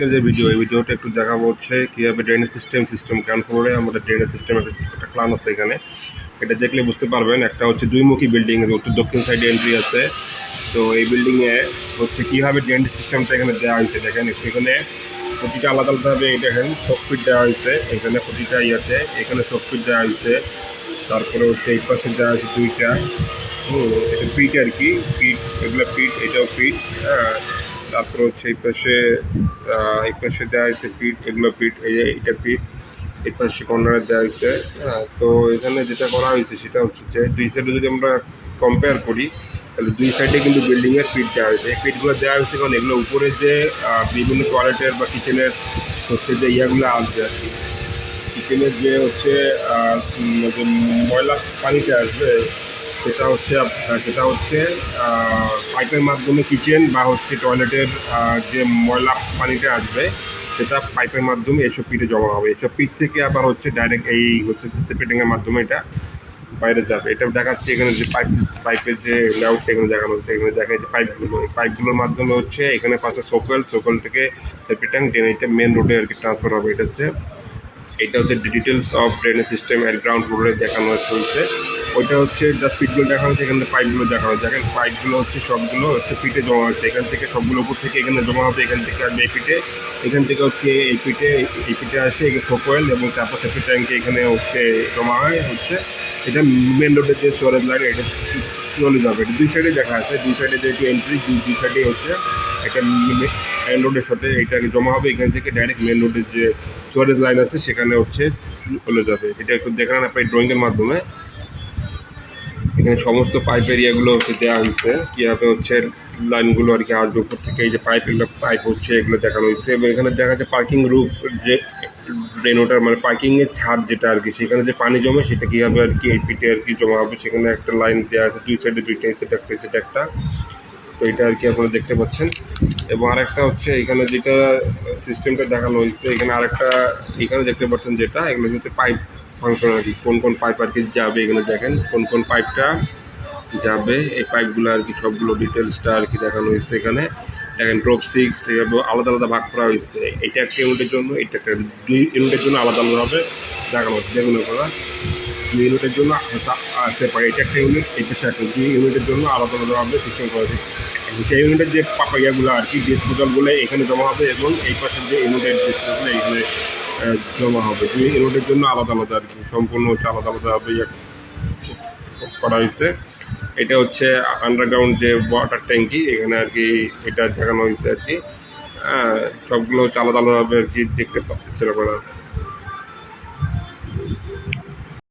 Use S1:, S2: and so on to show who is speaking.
S1: আজকের যে ভিডিও, এই ভিডিওটা একটু দেখাবো হচ্ছে কীভাবে ড্রেনেজ সিস্টেম সিস্টেম কন্ট্রোলে আমাদের ড্রেনেজ সিস্টেমের একটা প্ল্যান আছে এখানে। এটা দেখলে বুঝতে পারবেন, একটা হচ্ছে দুইমুখী বিল্ডিং উত্তর দক্ষিণ সাইডে এন্ট্রি আছে। তো এই বিল্ডিংয়ে হচ্ছে কীভাবে ড্রেনেজ সিস্টেমটা এখানে দেওয়া হয়েছে দেখেন, এখানে প্রতিটা আলাদা আলাদাভাবে এই দেখেন সফটফিট দেওয়া হয়েছে, এখানে প্রতিটা ইয়েতে, এখানে সফটফিট দেওয়া হয়েছে। তারপরে হচ্ছে এই পাশে দেওয়া হয়েছে দুইটা। হুম, এটা পিট আর কি পিট এগুলো পিট এটাও পিট হ্যাঁ। তারপর হচ্ছে এই পাশে এই পাশে দেওয়া হয়েছে পিঠ এগুলো পিঠ, এই যে এটা পিঠ, এই পাশে কর্নারে দেওয়া হয়েছে। হ্যাঁ তো এখানে যেটা করা হয়েছে সেটা হচ্ছে যে দুই সাইডে যদি আমরা কম্পেয়ার করি, তাহলে দুই সাইডে কিন্তু বিল্ডিংয়ের পিট দেওয়া হয়েছে। এই পিটগুলো দেওয়া হয়েছে কারণ এগুলো উপরে যে বিভিন্ন টয়লেটের বা কিচেনের হচ্ছে যে ইয়াগুলো আসবে আর কি। কিচেনের যে হচ্ছে ময়লা পানিটা আসবে সেটা হচ্ছে সেটা হচ্ছে পাইপের মাধ্যমে কিচেন বা হচ্ছে টয়লেটের যে ময়লা পানিটা আসবে, সেটা পাইপের মাধ্যমে এসব পিঠে জমা হবে। এসব পিঠ থেকে আবার হচ্ছে ডাইরেক্ট এই হচ্ছে সেপিটিংয়ের মাধ্যমে এটা বাইরে যাবে। এটা দেখাচ্ছে এখানে যে পাইপ পাইপের যে লেআউটটা এখানে দেখানো হচ্ছে। এখানে দেখা যাচ্ছে পাইপগুলো এই পাইপগুলোর মাধ্যমে হচ্ছে এখানে পাশে সোকেল সোকেল থেকে সেপিটাং ড্রেন এটা মেন রোডে আর কি ট্রান্সফার হবে। এটা হচ্ছে এটা হচ্ছে details of drainage system and ground ফ্লোরে দেখানো হচ্ছে। ওইটা হচ্ছে যা পিটগুলো দেখানো হচ্ছে এখানে পাইপগুলো দেখা হচ্ছে এখানে পাইপগুলো হচ্ছে সবগুলো হচ্ছে পিটে জমা হচ্ছে এখান থেকে সবগুলো উপর থেকে এখানে জমা হবে, এখান থেকে আসবে এই পিটে এখান থেকে হচ্ছে এই পিটে এই পিটে আসে সোকোয়েল এবং তারপর সেপি ট্যাঙ্কে এখানে হচ্ছে জমা হয়, হচ্ছে। এটা মেন রোডের যে স্টোরেজ লাইন এটা চলে যাবে। দুই সাইডে দেখা আছে দুই সাইডে যে এন্ট্রি দুই সাইডে হচ্ছে একটা মেন রোডের সাথে এটা জমা হবে। এখান থেকে ডাইরেক্ট মেন রোডের যে স্টোরেজ লাইন আছে, সেখানে হচ্ছে চলে যাবে। এটা একটু দেখান আপনি ড্রয়িংয়ের মাধ্যমে। এখানে সমস্ত পাইপ এরিয়াগুলো হচ্ছে দেওয়া হয়েছে। কীভাবে হচ্ছে লাইনগুলো আর কি আসবে উপর থেকে এই যে পাইপ এগুলো পাইপ হচ্ছে, এগুলো দেখানো হয়েছে। এবং এখানে দেখা যাচ্ছে পার্কিং রুফ যে ড্রেনোটার মানে পার্কিংয়ের ছাদ যেটা আর কি, সেখানে যে পানি জমে সেটা কীভাবে আর কি এই পিটে আর কি জমা হবে, সেখানে একটা লাইন দেওয়া আছে, দুই সাইডে দুইটা সেটা একটা সেটা একটা। তো এটা আর কি আপনারা দেখতে পাচ্ছেন। এবং আরেকটা হচ্ছে এখানে যেটা সিস্টেমটা দেখানো হয়েছে, এখানে আরেকটা এখানে দেখতে পাচ্ছেন যেটা, এগুলো হচ্ছে পাইপ ফাংশন আর কি। কোন কোন পাইপ আর কি যাবে এখানে দেখেন, কোন কোন পাইপটা যাবে, এই পাইপগুলো আর কি সবগুলো ডিটেলসটা আর কি দেখানো হয়েছে এখানে। দেখেন ড্রপ সিক্স এভাবে আলাদা আলাদা ভাগ করা হয়েছে। এটা একটা ইউনিটের জন্য, এটা একটা দুই ইউনিটের জন্য আলাদা আলাদাভাবে দেখানো হচ্ছে, যেগুলো করা ইউনিটের জন্য আসতে পারে এটা একটা ইউনিট এটা একটা দুই ইউনিটের জন্য আলাদা আলাদাভাবে সিস্টেম করা হয়েছে। সেই ইউনিটের যে পাপাইয়াগুলো আর কি ডিসপোজালগুলো এখানে জমা হবে এবং এই পাশের যে ইউনিটের ডিসপোজালগুলো এখানে জমা হবে। দুই ইউনিটের জন্য আলাদা আলাদা আর কি, সম্পূর্ণ হচ্ছে আলাদা আলাদাভাবে করা হয়েছে। এটা হচ্ছে আন্ডারগ্রাউন্ড যে ওয়াটার ট্যাঙ্কি এখানে আর কি এটা দেখানো হয়েছে আর কি। হ্যাঁ সবগুলো হচ্ছে আলাদা আলাদাভাবে আর কি দেখতে পাচ্ছে